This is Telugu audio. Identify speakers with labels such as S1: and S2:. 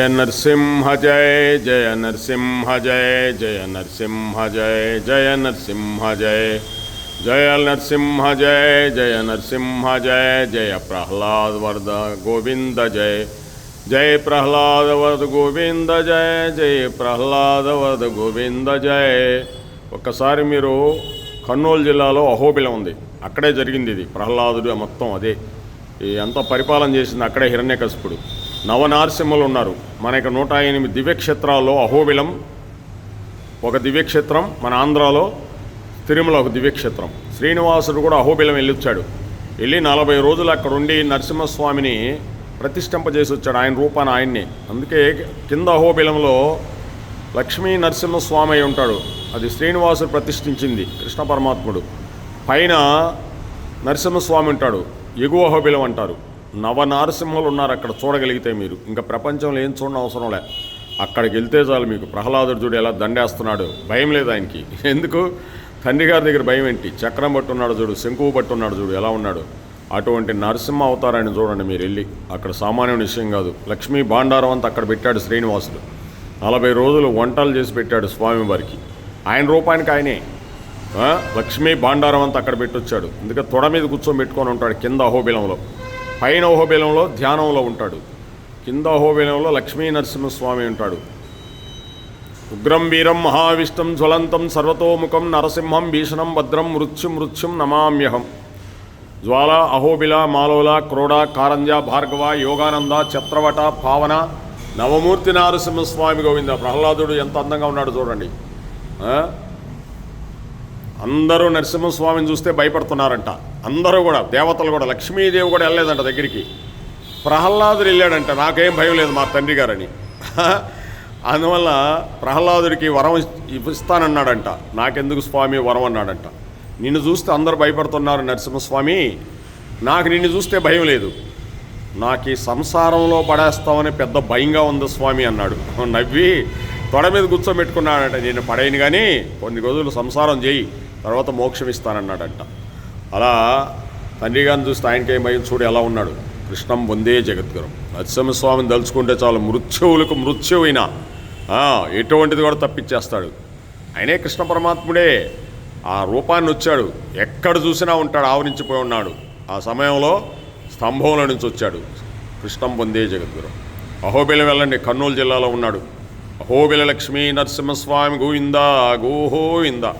S1: జయ నరసింహ జయ జయ నరసింహ జయ జయ నరసింహ జయ జయ నరసింహ జయ జయ నరసింహ జయ జయ నరసింహ జయ జయ ప్రహ్లాద్ వరద గోవింద జయ జయ ప్రహ్లాద వరద గోవింద జయ జయ ప్రహ్లాద వరద గోవింద జయ ఒక్కసారి మీరు కర్నూలు జిల్లాలో అహోబిల ఉంది. అక్కడే జరిగింది ఇది. ప్రహ్లాదుడు మొత్తం అదే. ఈ అంతా పరిపాలన చేసింది అక్కడే హిరణ్యకశిపుడు. నవనారసింహులు ఉన్నారు మన యొక్క నూట ఎనిమిది దివ్యక్షేత్రాల్లో అహోబిలం ఒక దివ్యక్షేత్రం మన ఆంధ్రాలో తిరుమల ఒక దివ్యక్షేత్రం. శ్రీనివాసుడు కూడా అహోబిలం వెళ్ళొచ్చాడు. వెళ్ళి నలభై రోజులు అక్కడ ఉండి నరసింహస్వామిని ప్రతిష్ఠింపజేసి వచ్చాడు ఆయన రూపాన ఆయన్ని. అందుకే కింద అహోబిలంలో లక్ష్మీ నరసింహస్వామి అయి ఉంటాడు. అది శ్రీనివాసుడు ప్రతిష్ఠించింది కృష్ణ పరమాత్ముడు. పైన నరసింహస్వామి ఉంటాడు ఎగువ అహోబిలం అంటారు. నవ నారసింహులు ఉన్నారు అక్కడ చూడగలిగితే మీరు. ఇంకా ప్రపంచంలో ఏం చూడడం అవసరం లే. అక్కడికి వెళ్తే చాలు మీకు ప్రహ్లాదుడు చూడు ఎలా దండేస్తున్నాడు. భయం లేదు ఆయనకి. ఎందుకు? తండ్రి గారి దగ్గర భయం ఏంటి? చక్రం పట్టున్నాడు చూడు శంకువు పట్టున్నాడు చూడు ఎలా ఉన్నాడు? అటువంటి నరసింహ అవతారాన్ని చూడండి మీరు వెళ్ళి. అక్కడ సామాన్య విషయం కాదు. లక్ష్మీ భాండారం అంతా అక్కడ పెట్టాడు శ్రీనివాసుడు. నలభై రోజులు వంటలు చేసి పెట్టాడు స్వామివారికి ఆయన రూపానికి ఆయనే. లక్ష్మీ భాండారం అంతా అక్కడ పెట్టొచ్చాడు. అందుకే తొడ మీద కూర్చొని పెట్టుకొని ఉంటాడు కింద అహోబిలంలో. పైన అహోబిలంలో ధ్యానంలో ఉంటాడు. కింద అహోబిలంలో లక్ష్మీ నరసింహస్వామి ఉంటాడు. ఉగ్రం వీరం మహావిష్టం జ్వలంతం సర్వతోముఖం నరసింహం భీషణం భద్రం మృత్యు మృత్యుం నమామ్యహం. జ్వాల అహోబిల మాలోల క్రోడ కారంజ భార్గవ యోగానంద చత్రవట పావన నవమూర్తి నరసింహస్వామి గోవింద. ప్రహ్లాదుడు ఎంత అందంగా ఉన్నాడు చూడండి. అందరూ నరసింహస్వామిని చూస్తే భయపడుతున్నారంట. అందరూ కూడా దేవతలు కూడా లక్ష్మీదేవి కూడా వెళ్ళలేదంట దగ్గరికి. ప్రహ్లాదుడు వెళ్ళాడంట నాకేం భయం లేదు మా తండ్రి గారని. అందువల్ల ప్రహ్లాదుడికి వరం ఇస్తానన్నాడంట. నాకెందుకు స్వామి వరం అన్నాడంట. నిన్ను చూస్తే అందరూ భయపడుతున్నారు నరసింహస్వామి. నాకు నిన్ను చూస్తే భయం లేదు. నాకు ఈ సంసారంలో పడేస్తామని పెద్ద భయంగా ఉంది స్వామి అన్నాడు. నవ్వి తొడ మీద కూర్చోబెట్టుకున్నాడంట. నేను పడేయను కానీ కొన్ని రోజులు సంసారం చేయి తర్వాత మోక్షం ఇస్తానన్నాడంట. అలా తండ్రి గారిని చూస్తే ఆయనకి ఏమైంది చూడు ఎలా ఉన్నాడు. కృష్ణం పొందే జగద్గురం. నరసింహస్వామిని తలుచుకుంటే చాలు మృత్యువులకు మృత్యువైన. ఎటువంటిది కూడా తప్పించేస్తాడు. ఆయనే కృష్ణ పరమాత్ముడే. ఆ రూపాన్ని వచ్చాడు. ఎక్కడ చూసినా ఉంటాడు ఆవరించిపోయి ఉన్నాడు. ఆ సమయంలో స్తంభంలో నుంచి వచ్చాడు కృష్ణం పొందే జగద్గురం. అహోబిల వెళ్ళండి కర్నూలు జిల్లాలో ఉన్నాడు. అహోబిల లక్ష్మీ నరసింహస్వామి గోవిందా గోహోవిందా.